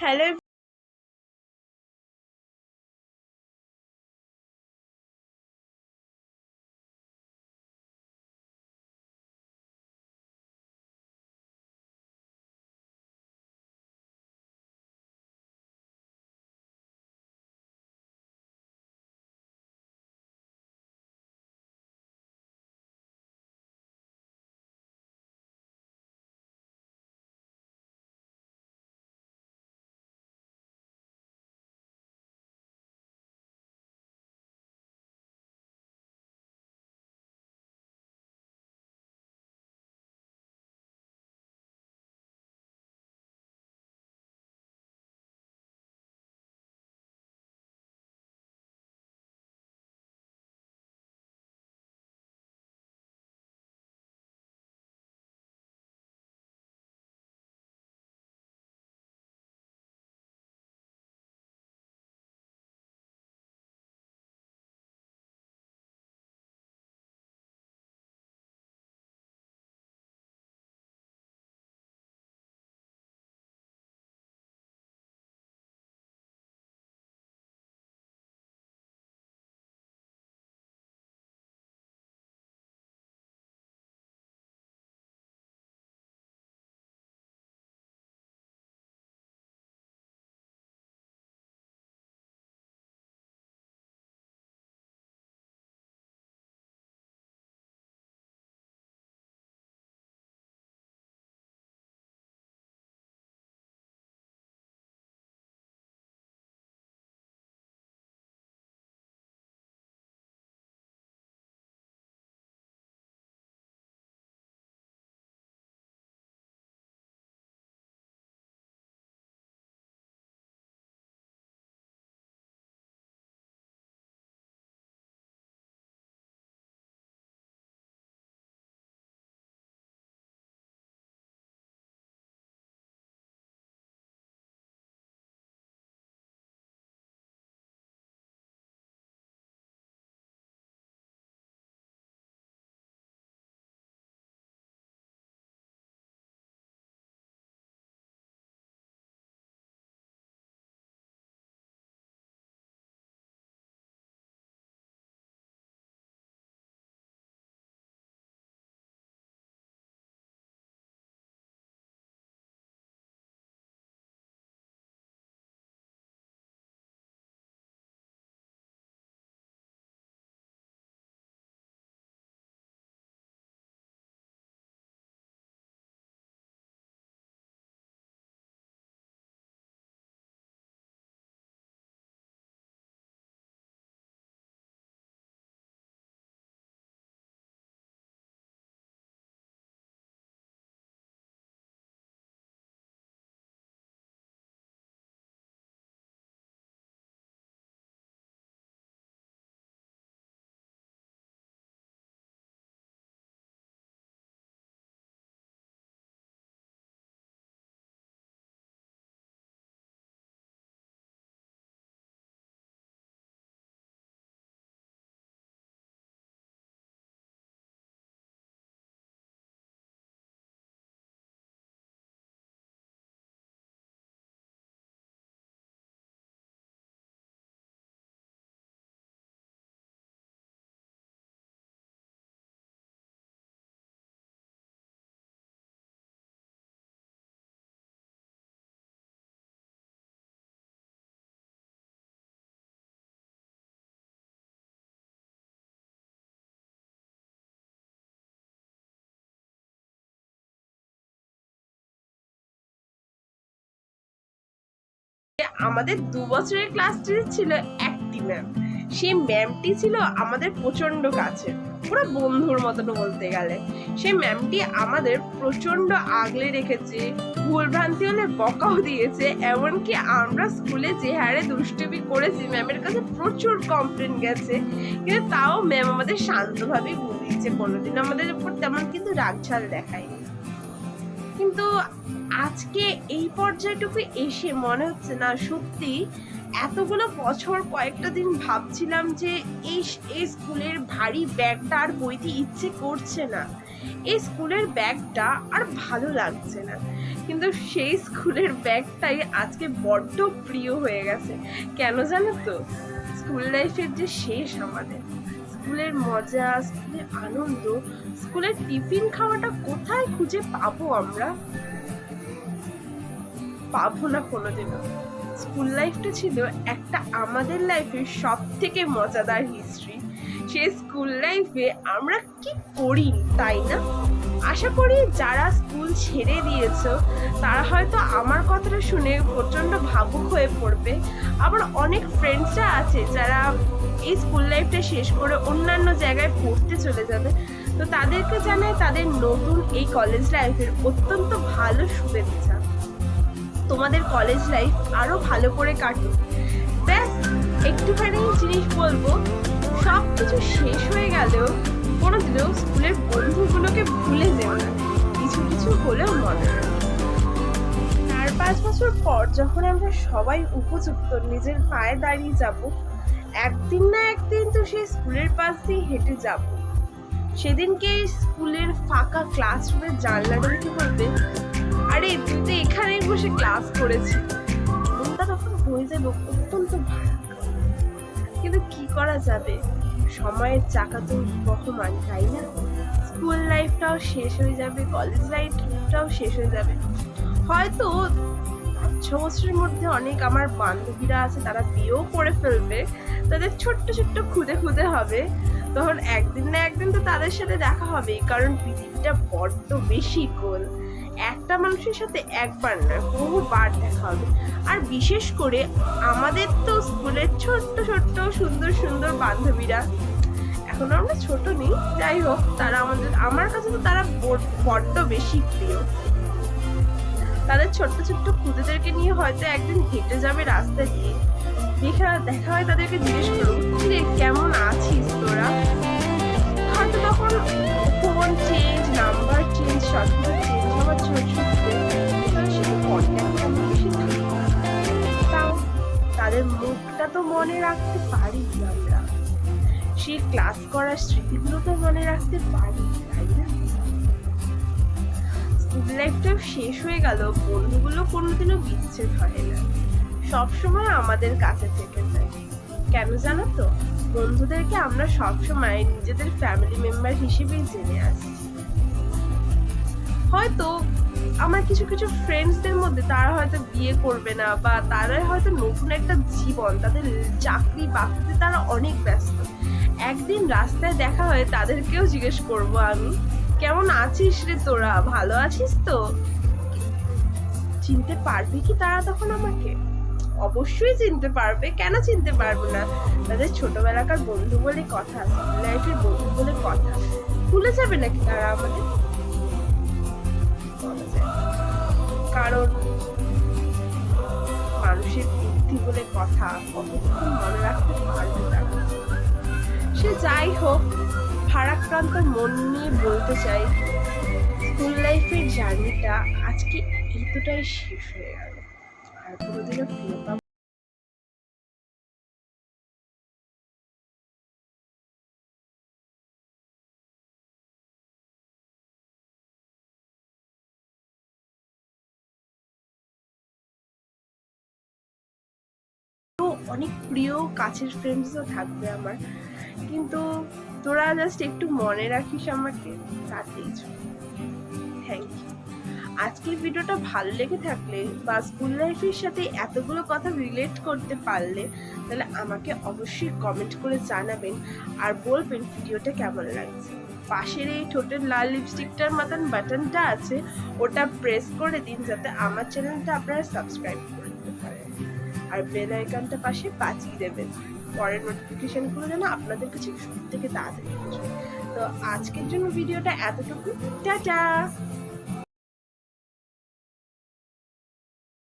Hello আমাদের দু বছরের ক্লাস ছিল একটি ম্যাম সেই ম্যামটি ছিল আমাদের প্রচণ্ড কাছে। পুরো বন্ধুর মতন বলতে গেলে। সেই ম্যামটি আমাদের প্রচণ্ড আগলে রেখেছে, ভুলভ্রান্তি হলে বকাও দিয়েছে, এমনকি আমরা স্কুলে যে হারে দুষ্টুমি করেছি ম্যামের কাছে প্রচুর কমপ্লেন গেছে। কিন্তু তাও ম্যাম আমাদের শান্তভাবেই বুঝিয়েছে কোনোদিন আমাদের উপর তেমন কিন্তু রাগঝাল দেখায়নি। কিন্তু আজকে এই পর্যায়টুকু এসে মনে হচ্ছে না। সত্যি এতগুলো বছর কয়েকটা দিন ভাবছিলাম যে এই এই স্কুলের ভারী ব্যাগটা আর বইতে ইচ্ছে করছে না। এই স্কুলের ব্যাগটা আর ভালো লাগছে না। কিন্তু সেই স্কুলের ব্যাগটাই আজকে বড্ড প্রিয় হয়ে গেছে। কেন জানো তো? স্কুল লাইফের যে শেষ আমাদের। স্কুলের মজা, স্কুলের আনন্দ, স্কুলের টিফিন খাওয়াটা কোথায় খুঁজে পাবো আমরা? পাবো না কোনোদিনও। স্কুল লাইফটা ছিল একটা আমাদের লাইফের সব থেকে মজাদার হিস্ট্রি সেই স্কুল লাইফে আমরা কি করি, তাই না? আশা করি যারা স্কুল ছেড়ে দিয়েছ, তারা হয়তো আমার কথাটা শুনে প্রচণ্ড ভাবুক হয়ে পড়বে। আবার অনেক ফ্রেন্ডসরা আছে যারা এই স্কুল লাইফটা শেষ করে অন্যান্য জায়গায় পড়তে চলে যাবে। তো তাদেরকে জানাই তাদের নতুন এই কলেজ লাইফের অত্যন্ত ভালো শুভেচ্ছা। তোমাদের কলেজ লাইফ আরও ভালো করে কাটুক। ব্যাস, একটুখানি জিনিস বলব সব কিছু শেষ হয়ে গেলেও কোনোদিনও স্কুলের বন্ধুগুলোকে ভুলে যেও না। কিছু কিছু হলেও মনে চার পাঁচ বছর পর যখন আমরা সবাই উপযুক্ত নিজের পায়ে দাঁড়িয়ে যাব, একদিন না একদিন তো সেই স্কুলের পাশ দিয়ে হেঁটে যাব। সেদিনকে স্কুলের ফাঁকা ক্লাসরুমের জানলাটা দেখে বলবে? আরে তুই তো এখানেই বসে ক্লাস করেছি। মনটা তখন হয়ে যাবে অত্যন্ত। কিন্তু কি করা যাবে? সময়ের চাকা তো বহমান তাই না? স্কুল লাইফটাও শেষ হয়ে যাবে কলেজ লাইফটাও শেষ হয়ে যাবে। হয়তো পাঁচ, ছ বছরের মধ্যে অনেক আমার বান্ধবীরা আছে, তারা বিয়েও করে ফেলবে। তাদের ছোট্ট ছোট্ট খুদে খুদে হবে। তখন একদিন না একদিন তো তাদের সাথে দেখা হবে, কারণ পৃথিবীটা বড্ড বেশি গোল। একটা মানুষের সাথে একবার না বহুবার দেখা হবে। আর বিশেষ করে আমাদের তো স্কুলের ছোট্ট ছোট্ট সুন্দর সুন্দর বান্ধবীরা। এখন আমরা ছোট নেই যাই হোক তারা আমাদের আমার কাছে তো তারা বড- বড্ড বেশি প্রিয়। তাদের ছোট্ট ছোট্ট খুদেদেরকে নিয়ে হয়তো একদিন হেঁটে যাবে রাস্তা দিয়ে। দেখা দেখা হয় তাদেরকে জিজ্ঞেস করব "কিরে, কেমন আছিস তোরা? তো মনে রাখতে পারি আমরা। সেই ক্লাস করার স্মৃতিগুলো তো মনে রাখতে পারি, তাই না? স্কুল লাইফটাও শেষ হয়ে গেল, বন্ধুগুলো কোনোদিনও বিচ্ছেদ হয় না। সবসময় আমাদের কাছে থেকে যায়। কেন জানো তো? বন্ধুদেরকে আমরা সবসময় নিজেদের ফ্যামিলি মেম্বার হিসেবেই জেনে আসি। হয়তো আমার কিছু কিছু ফ্রেন্ডসদের মধ্যে তারা হয়তো বিয়ে করবে না বা তারা হয়তো নতুন একটা জীবন, তাদের চাকরি বাকরিতে তারা অনেক ব্যস্ত। একদিন রাস্তায় দেখা হয়ে তাদেরকেও জিজ্ঞেস করব আমি, কেমন আছিস রে তোরা? ভালো আছিস তো? চিনতে পারবে কি তারা তখন আমাকে? অবশ্যই চিনতে পারবে। কেন চিনতে পারবে না? তাদের ছোটবেলাকার বন্ধু বলে কথা লাইফের বন্ধু বলে কথা ভুলে যাবে নাকি তারা আমাদের? কারণ মানুষের বুদ্ধি বলে কথা কতক্ষণ মনে রাখতে পারবে তারা সে যাই হোক, ভারাক্রান্ত মন নিয়ে বলতে চাই, স্কুল লাইফের জার্নিটা আজকে এতটাই শেষ হয়ে গেল। আর কোনোদিনও ফিরে পাবো অনেক প্রিয় কাছের ফ্রেন্ডসও থাকবে আমার। কিন্তু তোরা জাস্ট একটু মনে রাখিস আমাকে, তাতেই থ্যাংক ইউ আজকের ভিডিওটা ভালো লেগে থাকলে বা স্কুল লাইফের সাথে এতগুলো কথা রিলেট করতে পারলে, তাহলে আমাকে অবশ্যই কমেন্ট করে জানাবেন আর বলবেন ভিডিওটা কেমন লাগছে। পাশের এই ঠোঁটের লাল লিপস্টিকটার মতন বাটনটা আছে, ওটা প্রেস করে দিন যাতে আমার চ্যানেলটা আপনারা সাবস্ক্রাইব আর বেল আইকনটা পাশে বাঁচিয়ে দেবেন। পরের নোটিফিকেশনগুলো যেন আপনাদের কাছে সব থেকে তাড়াতাড়ি তো আজকের জন্য ভিডিওটা এতটুকু। টাটা!